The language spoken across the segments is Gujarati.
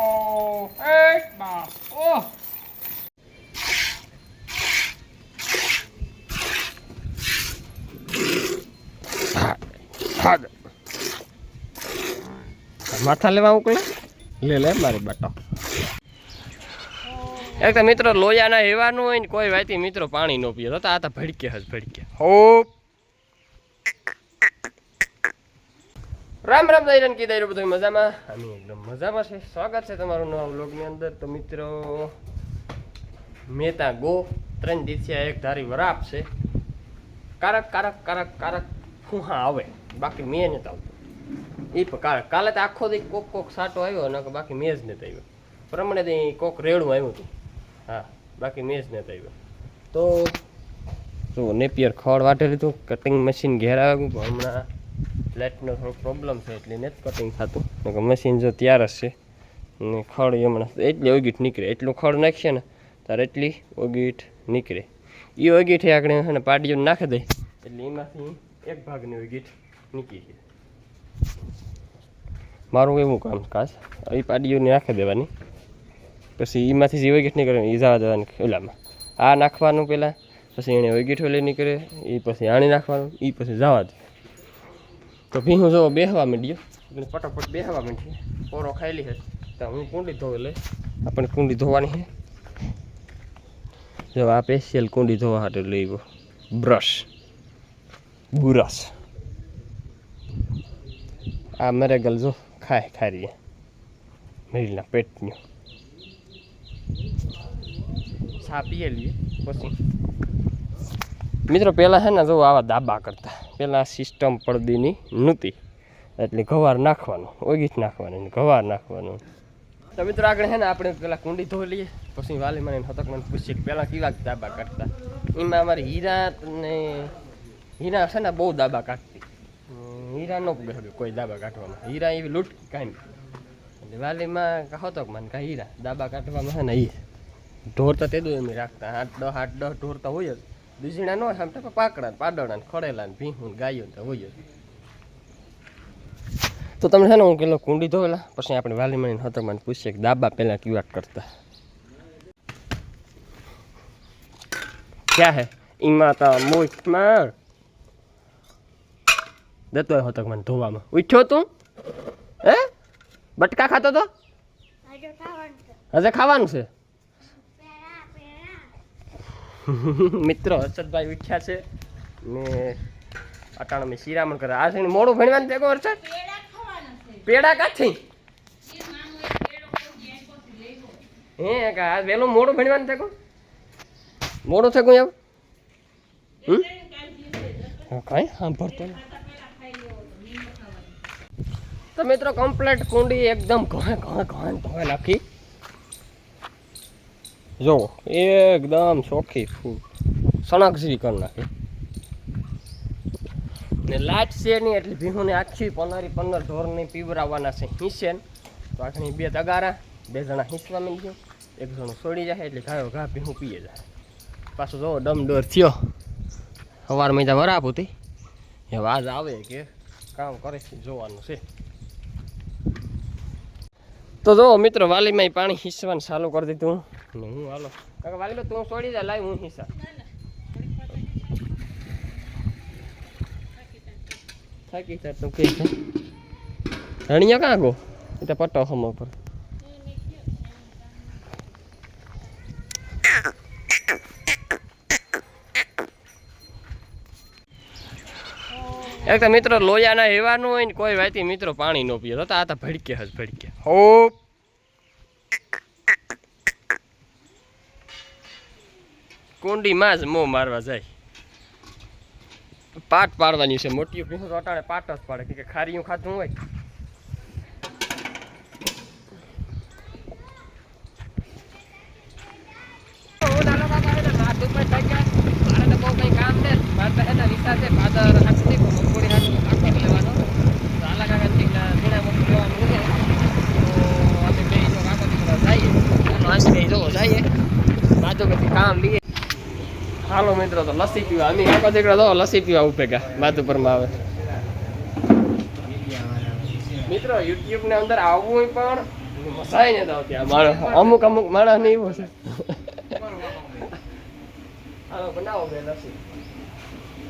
બાપો એ બાપો માથા લેવા ઉકલે લે લે, મારી બાટો. એક તો મિત્રો લોયાના હેવાનું હોય ને કોઈ વાતી મિત્રો પાણી નો પીએ. તો આ તો ભડકે હજ ભડકે. હો રામ રામ દૈરન કી દૈરો બધું મજામાં? અમે એકદમ મજામાં છે. સ્વાગત છે તમારું નવા વ્લોગની અંદર. તો મિત્રો મેતા ગો ત્રણ દિવસિયા એક ધારી વરાપ છે. કારક કારક કારક કારક ફૂહા આવે. બાકી મેં નથી આવતું. એ પણ કાલે કાલે તો આખો દી કોક કોક સાટો આવ્યો ને બાકી મેં જ નથી આવ્યો. પ્રમાણે ત્યાં કોક રેડું આવ્યું હતું. હા, બાકી મેં જ નથી આવ્યો. તો જો નેપિયર ખડ વાટે હતું કટિંગ મશીન ઘેર આવ્યું હમણાં? લાઇટનો થોડો પ્રોબ્લેમ છે એટલે નથી કટિંગ થતું. કે મશીન જો તૈયાર જ છે. ને ખડ હમણાં એટલી ઓગીઠ નીકળે. એટલું ખડ નાખીએ ને, ત્યારે એટલી ઓગીઠ નીકળે. એ ઓગીટ આપણે છે ને પાડીઓ નાખી દે એટલે એમાંથી એક ભાગની ઓગીઠ નીકળી જાય મારું એવું કામ ખાસ. એ પાડીઓને નાખી દેવાની. પછી એમાંથી જે ઓગીઠ નીકળે એ જવા દેવાની ઓલામાં આ નાખવાનું પહેલાં, પછી એને ઓગીઠો લઈ નીકળે એ પછી આણી નાખવાનું એ પછી જવા દે. તો ભીહું જો બેહવા માંડ્યો. એટલે ફટાફટ બેહવા માંડીએ પોરો ખાયેલી છે તો હું કુંડી ધોઈ લઈ આપણે કુંડી ધોવાની છે જો આ સ્પેશિયલ કુંડી ધોવા માટે લઈ ગયો બ્રશ બુરસ આ મરેગલ જો ખાય ખારીએ. મેરીના પેટની. છાપીએ લઈએ પછી? મિત્રો પહેલાં છે ને જો આવા દાબા કરતા. પહેલાં સિસ્ટમ પડદીની નહોતી. એટલે ગવાર નાખવાનું જ નાખવાનું ઘવાર નાખવાનું. તો મિત્રો આગળ છે ને આપણે પેલા કુંડી ધોઈ લઈએ. પછી વાલી મને હતક મને પૂછીએ કે પહેલાં કેવા દાબા કાઢતા. એમાં અમારી હીરા ને હીરા છે ને બહુ દાબા કાઢતી. હીરા ન કોઈ દાબા કાઢવામાં. હીરા એવી લૂંટ કાંઈ એટલે વાલીમાં હતો મને કાંઈ હીરા દાબા કાઢવામાં છે ને એ ઢોર તો દો એમ રાખતા. આઠ દસ આઠ દહ ઢોર તો હોય જ. બીજીના ન આમ તો પાકડા પાડોડા ને ખડેલા ને ભીહું ગાયો ને તો હોય તો તમે છે ને હું કેટલો કુંડી ધોયેલા પછી આપણે વાલી મળીને હતરમાન પૂછીએ કે દાબા પહેલાં કેવા કરતા? ક્યાં હે? ઈમાં તો મોટમાં દેતો હોય હતક મને ધોવામાં. ઉઠ્યો તું? હે? બટકા ખાતો તો? હજે ખાવાનું છે? મિત્રો હર્ષદભાઈ ઉઠ્યા છે. ને અટાણા મેં શિરામણ કરે. આ છે મોડું ભણવાનું ભેગો હર્ષદ? પેડા કાથી? હે કા? આ વેલો મોડું ભણવાનું થયું મોડું થકું એમ કઈ સાંભળતો તો મિત્રો કમ્પ્લેટ કુંડી એકદમ ઘણે ઘણે ઘણે ધોઈ નાખી. જો, એકદમ ચોખ્ખી સણક જેવી કરી નાખી. ને લાઈટ છે નહીં એટલે ભીહુને આખી પંદરી પંદર ઢોરને પીવરાવવાના છે હિંસેન તો આખની બે તગારા, બે જણા હિંસવા ગયો એક જણો છોડી જાય, એટલે ગાયો ઘા ભીહું પીએ જાય. પાછો જો ડમ ડોર થયો. સવાર મહિના વરાપ હતી. હવે આજ આવે કે કામ કરે છે, જોવાનું છે. તો જો મિત્રો વાલીમાં પાણી હિસવાનું ચાલુ કરી દીધું. ને હું હાલો. કાકા વાલીમાં તું છોડી દે લાવી હું હિસા થાકી તા તું કે ધણિયા કાં ગો? એ તો પટ્ટો હમ ઉપર એક તો મિત્રો લોયાના હેવાનું હોય ને કોઈ વાતી મિત્રો પાણી નો પીએ. તો આ તો ભડકે હજ ભડકે. હો કુંડીમાં જ મો મારવા જાય. પાટ પાડવાની છે મોટી ભીંસ અટાણે પાટ જ પાડે. કે ખારીયું ખાતું હોય. મિત્રો તો લસ્સી પીવા. અમે કાકો દીકરા તો લસ્સી પીવા ઉપેગા માધુપરમાં આવે. મિત્રો યુટ્યુબ ને અંદર આવવું પણ મસાઈ ને તો ત્યાં માણસ. અમુક અમુક માણસ ને એવું છે બનાવો બે લસ્સી.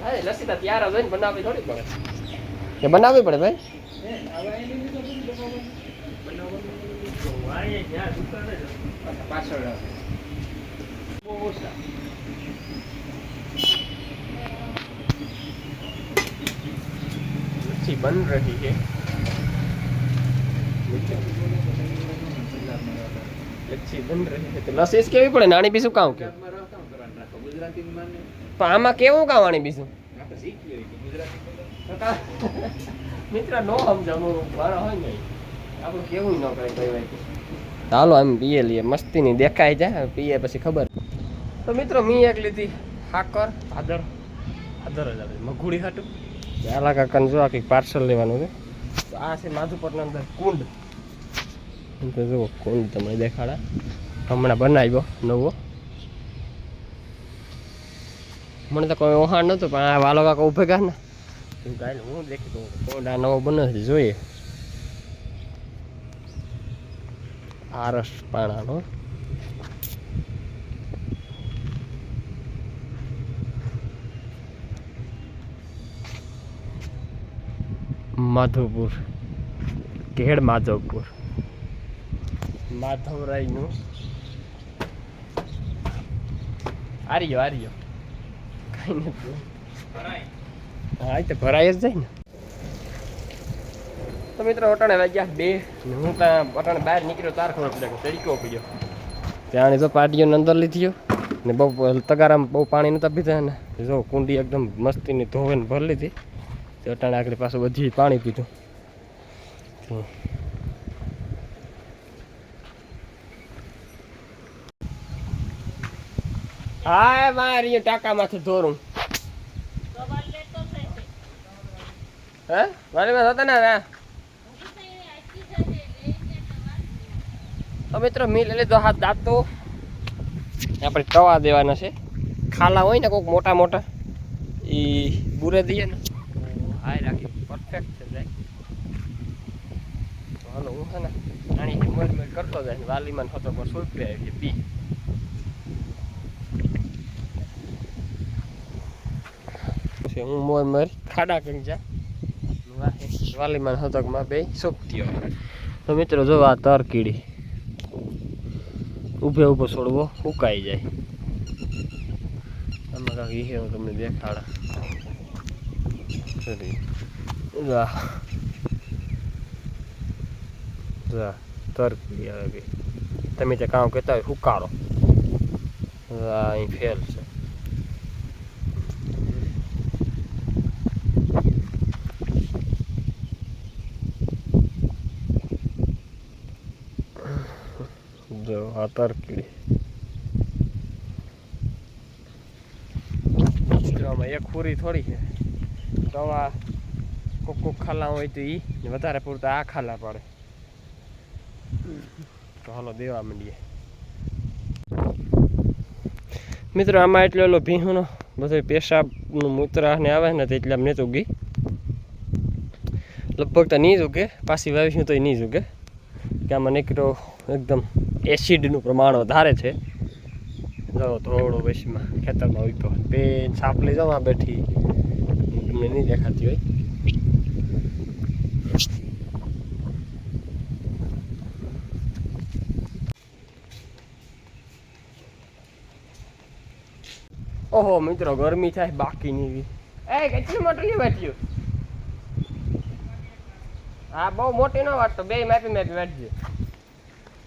હા એ લસ્સી તો તૈયાર જ હોય ને બનાવવી થોડી પડે. કે બનાવવી પડે ભાઈ. પાછળ નથી બન રહી है લચ્છી બન રહી है તો લસ્સી કેવી પડે? નાની બીજું કામ કે પણ આમાં કેવું કામ બીજું મિત્ર, નો સમજાવું મારા હોય ને. આપણે કેવું ન કરે કઈ વાત હાલો એમ પીએ લઈએ. મસ્તીની દેખાય જાય પીએ પછી ખબર. તો મિત્રો, મી એક લીધી. હાકર. આદર આદર જ આવે મઘુડી હાટું. આલા કાકાને જો આ કંઈક પાર્સલ લેવાનું છે. આ છે માધુપરના અંદર કુંડ. તો જુઓ કુંડ તમને દેખાડા. હમણાં બનાવ્યો નવો. મને તો કોઈ ઓહાણ નહોતું પણ આ વાલો કાકા ઉભે ગયા ને? હું કાંઈ હું દેખી દઉં. કુંડ આ નવો બને છે જોઈએ. આરસ પાણાનો. માધવપુર. ઘેડ માધવપુર? માધવરાયનું. આર્યો આર્યો. કઈ નથી. હા તો ભરાય જ જાય ને. તો મિત્રો, અટાણે વાગ્યા બે હું ત્યાં અટાણે બહાર નીકળ્યો, તાર ખબર પડે કે તડકો પડ્યો. ત્યાં તો પાટીઓને અંદર લીધી ને બહુ તગારામાં બહુ પાણી નતા પીધા ને. જો કુંડી એકદમ મસ્તીની ધોવે ને ભરી લીધી. તે અટાણે આગળ પાછું બધી પાણી પીધું. હા મારી ટાકામાંથી ધોરું. હે? મારી માં હતા ને તો મિત્રો મી લઈ લીધો હાથ દાંતો આપણે તવા દેવાના છે. ખાલા હોય ને કોઈક મોટા મોટા એ બુરે દઈએ ને. હાય રાખી. પરફેક્ટ છે જાય તો હાલો હું છે ને નાની મોજ મોર કરતો જાય વાલીમાં હતો પર સોંપી આવી પી. પછી હું મોર મોર ખાડા કરી જા. વાલીમાં હતકમાં બે સોંપતી હોય. તો મિત્રો જો આ તર કીડી ઊભે ઊભો છોડવો ઉકાઈ જાય. આમાં ઈ હું તમને દેખાડા. સરી જા જા તર કીડી આવે તમે ત્યાં કામ કહેતા હોય હુકારો અહીં ફેલ છે જો આ તરકીડી એક ખુરી થોડી છે દવા કોક કોક ખાલા હોય તો એ વધારે પૂરતા આ ખાલા પડે. તો હાલો દેવા માંડીએ. મિત્રો, આમાં એટલો એટલો ભીહુનો બધો પેશાબનું મૂત્રા ને આવે ને તો એટલે આમ નહીં ઉગી. લગભગ તો નહીં જ પાછી વાવીશું તો એ નહીં જ કે આમાં નીકળો એકદમ એસિડનું પ્રમાણ વધારે છે. જો થોડો વૈશમાં ખેતરમાં ઉગ્યો. બે સાપલી જવા બેઠી. નહીં દેખાતી હોય ઓહો, મિત્રો, ગરમી થાય બાકીની એવી. એ, કેટલી મોટી વાટ્યું હા, બહુ મોટી ન વાટતો બે માપી માપી વાટજે.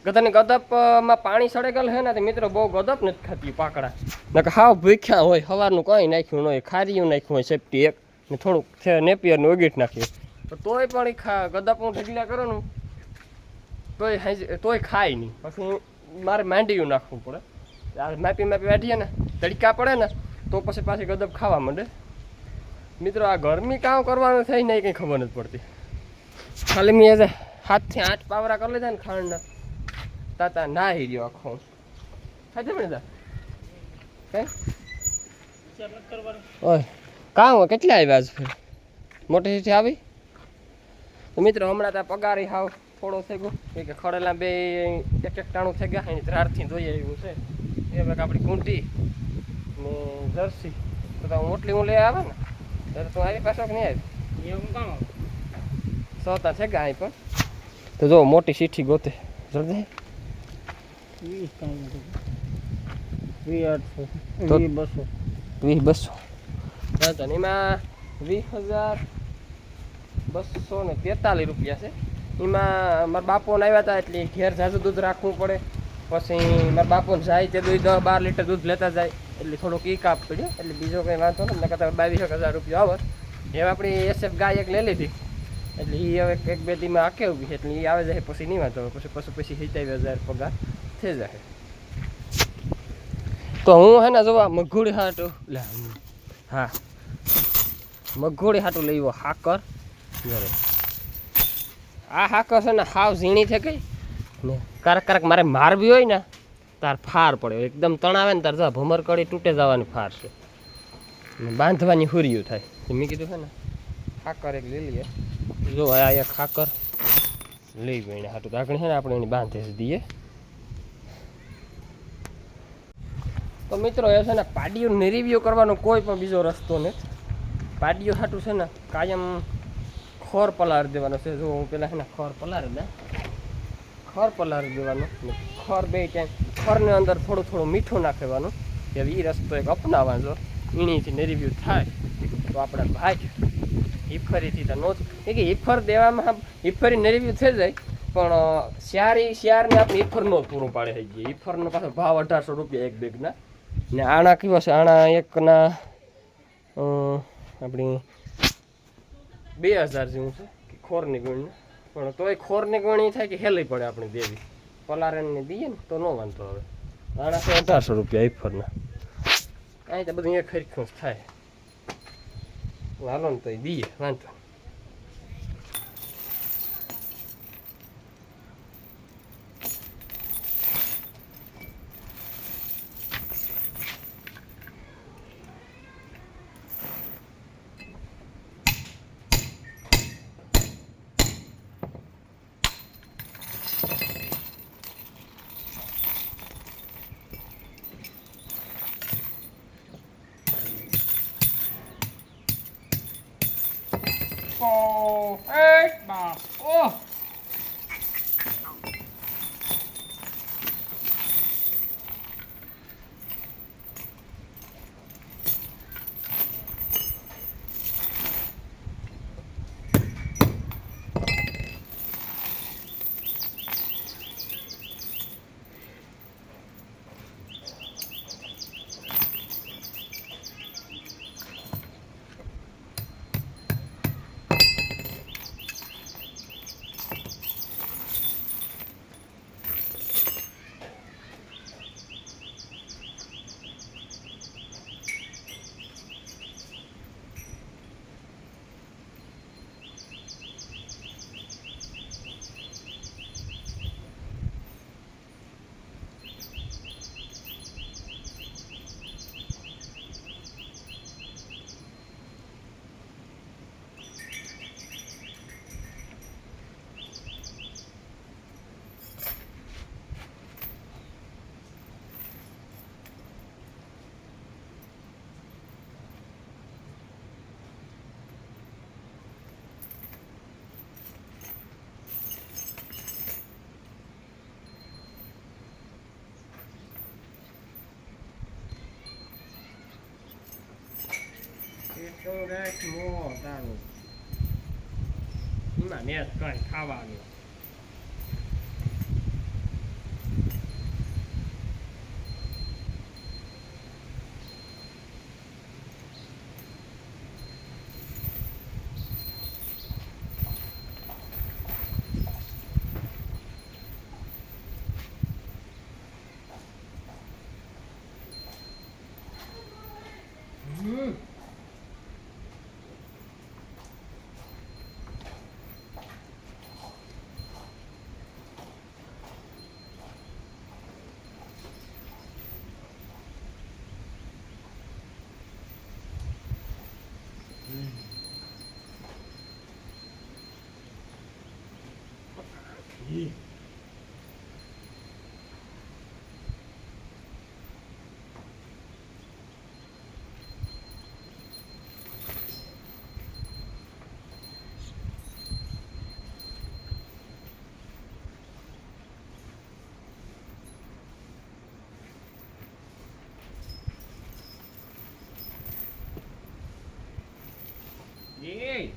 ગધાની ગદપમાં પાણી સળેગલ હે ને મિત્રો બહુ ગદપ નથી ખાતી પાકડા. નક હાવ ભૂખ્યા હોય સવારનું કંઈ નાખ્યું ન હોય, ખારીયું નાખ્યું હોય સેફટી એક. ને થોડુંક છે નેપિયરનું ઓગીટ નાખ્યું તો તોય પણ એ ખા ગદપ હું ઢીકલા કરું ને તોય હાંજે તોય ખાય નહીં. પછી મારે માંડીયું નાખવું પડે. આ માપી માપી વાટીએ ને તડકા પડે ને તો પછી પાછી ગદબ ખાવા માંડે. મિત્રો આ ગરમી કામ કરવાનું થાય ને એ કંઈ ખબર નથી પડતી. ખાલી મેં આજે હાથથી આઠ પાવરા કરી લીધા ને ખાંડના. તાતા ના હી રહ્યો આખો. ખાતે મને હે? ઓય. કામ હોય કેટલા આવ્યા આજ ફેર? મોટી સીટી આવી? તો મિત્રો હમણાં ત્યાં પગારી હાવ થોડો થઈ ગયો. એ કે ખડેલા બે એક એક ટાણું થઈ ગયા એની ધારથી જોઈએ એવું છે. એ એક આપણી કુંટી ને જર્સી તો તો મોટલી હું લઈ આવે ને ત્યારે તું આવી પાછો કે નહીં આવી? એવું કામ આવે? સોતા છે ગયા અહીં પણ. તો જો મોટી સીઠી ગોતે. જલ્દી. વીસ કામ નથી. વીસ આઠસો. તો- વીસ બસો. વીસ બસો. વાંધો એમાં વીસ હજાર બસો ને તેતાલીસ રૂપિયા છે. એમાં મારા બાપોને આવ્યા હતા એટલે ઘેર ઝાઝું દૂધ રાખવું પડે. પછી મારા બાપોને જાય તે દૂધ દસ બાર લીટર દૂધ લેતા જાય. એટલે થોડુંક ઈ કાપ પડ્યો. એટલે બીજો કંઈ વાંધો નથી નકર તો બાવીસ હજાર રૂપિયા આવે એ આપણી એસએફ ગાય એક લઈ લીધી. એટલે એ હવે એક બે દીમાં આખે ઊભી છે. એટલે એ આવે જાય પછી નહીં વાંધો પછી પછી પછી સિત્તાવીસ હજાર પગાર થઈ જાય. તો હું હે ને જોવા મઘુડી હાટું. લે, હમ. હા. મઘોડી હાટું લઈ હાકર. ઘરે આ હાકર છે ને હાવ ઝીણી છે કઈ. ને કારક કારક મારે મારવી હોય ને તાર ફાર પડે. એકદમ તણાવે ને તાર જા ભમર કડી તૂટે જવાની ફાર છે. ને બાંધવાની હુરિયું થાય. મેં કીધું છે ને ખાકર એક લઈ લઈએ. જો આ એક ખાકર લઈ ગઈ એને હાટું. આગળ છે ને આપણે એની બાંધે જ દઈએ. તો મિત્રો એ છે ને પાડીઓને રિવ્યૂ કરવાનો કોઈ પણ બીજો રસ્તો નથી. પાડીઓ હાટું છે ને કાયમ ખોર પલાર દેવાનો છે. જો હું પેલા છે ને ખોર પલાર દે. ખોર પલાર દેવાનો ખોર બે ટાઈમ ખોરની અંદર થોડું થોડું મીઠું નાખવાનું. કે એ રસ્તો એક અપનાવવાનો એણીથી રિવ્યૂ થાય તો આપણા ભાઈ હિફરીથી તો નો કે હિફર દેવામાં હિફરી રિવ્યૂ થઈ જાય, પણ શિયારી શિયારને આપણે હિફર નો પૂરું પાડે. થઈ ગઈ હિફરનો પાછો ભાવ અઢારસો રૂપિયા એક બેગના ને આણા કેવા છે? આણા એકના આપણી બે હજાર જેવું છે, કે ખોરની ગણી. પણ તોય ખોરની ગણી થાય કે હેલી પડે આપણે દેવી. પલારણને દઈએ ને તો ન વાંધો હવે આણા તો અઢારસો રૂપિયા આઈફોનના અહીં તો બધું એક ખરીખું થાય. હાલો ને તો દઈએ, વાંધો નહીં. ઓ એક બાપ ઓહ એટલો રેક મોટાનું એમાં ને કઈ ખાવાનું Yay!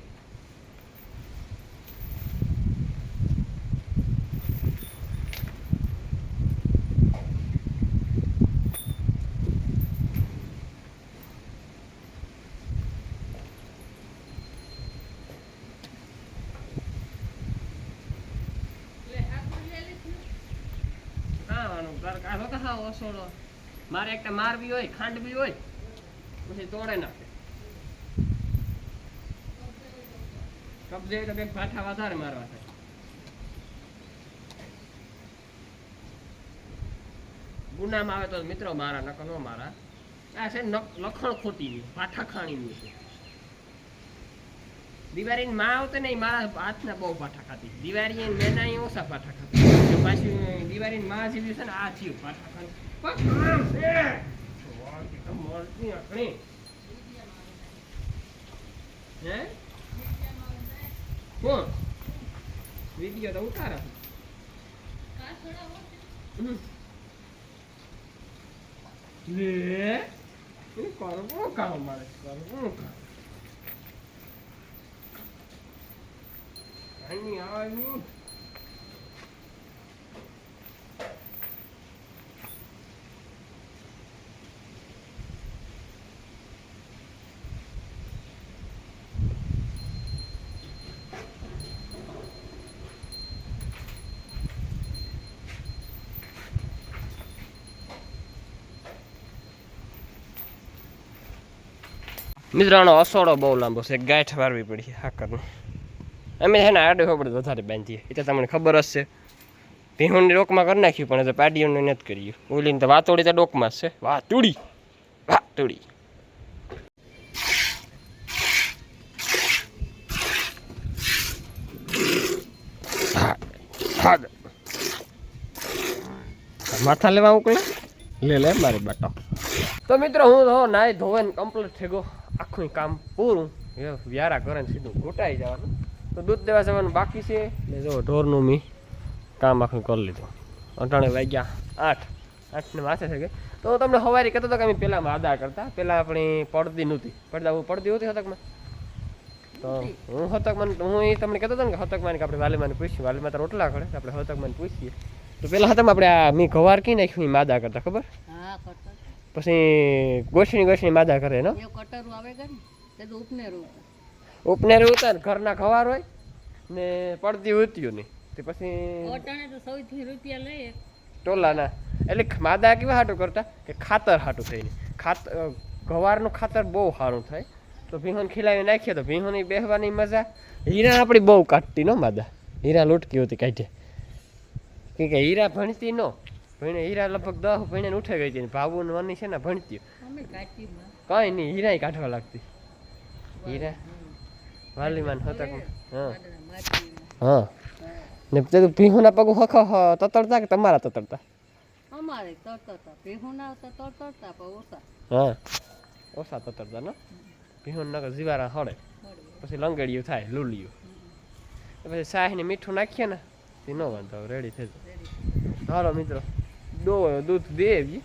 મારે একটা মারবি ওই খান্ডবি ওই সে তোড়ে না કબજે તો બે પાઠા વધારે મારવા થાય. ગુનામાં આવે તો મિત્રો મારા નકલ ન મારા. આ છે લખણ ખોટીની પાઠા ખાણીની છે. દિવાળી માં આવતો નહીં મારા હાથના બહુ પાઠા ખાતી દિવાળી મેના ઓછા પાઠા ખાતી પાછી દિવાળી માં જેવી છે ને, આ થયું પાઠા ખાતી. હે? કોણ વીડિયો તો ઉતારા લે. તું કરવો કામ મારે કરવો કામ. અહીંયા આવવાની મિત્રો આનો અસોડો બહુ લાંબો છે ગાંઠ વારવી પડી હાકરનું. અમે છે ને આડે હોબડે વધારે બાંધીએ. એ તો તમને ખબર જ છે. ભીહુંની ડોકમાં કરી નાખ્યું, પણ પાડીઓને નથી કર્યું. ઓલીને તો વાતોડી તો ડોકમાં છે. વાતુડી! વાતુડી. માથા લેવા ઉકળે લે લે, મારી બાટો. તો મિત્રો, હું તો નાઈ ધોવાઈને કમ્પ્લીટ થઈ ગયો. આખું કામ પૂરું. વ્યારા કરે ને સીધું ઘૂંટાઈ જવાનું. તો દૂધ દેવા જવાનું બાકી છે. એટલે જો ઢોરનું મેં કામ આખું કરી લીધું. અટાણે વાગ્યા આઠ. આઠને માથે છે કે? તો તમને સવારે કહેતો હતો કે અમે પહેલાં આદા કરતા. પહેલાં આપણી પડતી નહોતી. પડદા હું પડતી હતી હતકમાં? તો હું હતકમાં હું એ તમને કહેતો હતો ને કે હતકમાં આપણે વાલીમાને પૂછીએ. વાલીમાં તો રોટલા કરે આપણે હતકમાં પૂછીએ. તો પહેલાં હતકમાં આપણે આ મેં ઘવાર કી નાખ્યું માદા કરતા, ખબર? હા પછી ગોસણી ગોસણી માદા કરે નો? કટરું આવે કે ને તો ઉપનેરું ઉપનેર ઉતાર ઘરના ખવાર હોય ને પડતી ઉત્યું નહીં. તે પછી અટાણે તો સૌથી રૂપિયા લઈએ. ટોલાના. એટલે માદા કેવા હાટું કરતા? કે ખાતર હાટું થઈને ખાતર ગવારનું ખાતર બહુ સારું થાય. તો ભીહોને ખીલાવી નાખીએ તો ભીહોની બેહવાની મજા. હીરા આપણી બહુ કાઢતી નો માદા? હીરા લૂટકી હતી કાઢે. કે હીરા ભણતી નો. ભણે હીરા લગભગ દસ ભણીને ઉઠે ગઈ હતી ને ભાવું વાની છે ને ભણતી. કઈ નહીં હીરાય કાઢવા લાગતી. હીરા વાલીમાન હતા? હા. હા. ને તે પીહુના પગ હખ તતડતા કે તમારા તતડતા? અમારે તતડતા. પીહુના તો તતડતા પણ ઓછા. હા. ઓછા તતરતા ને? પીહુન નકર જીવારા હળે. પછી લંગડિયું થાય લુલિયું. પછી શાહને મીઠું નાખીએ ને તે ન વાંધો રેડી થઈ જાય. હાલો મિત્રો. દૂધ દે આવીએ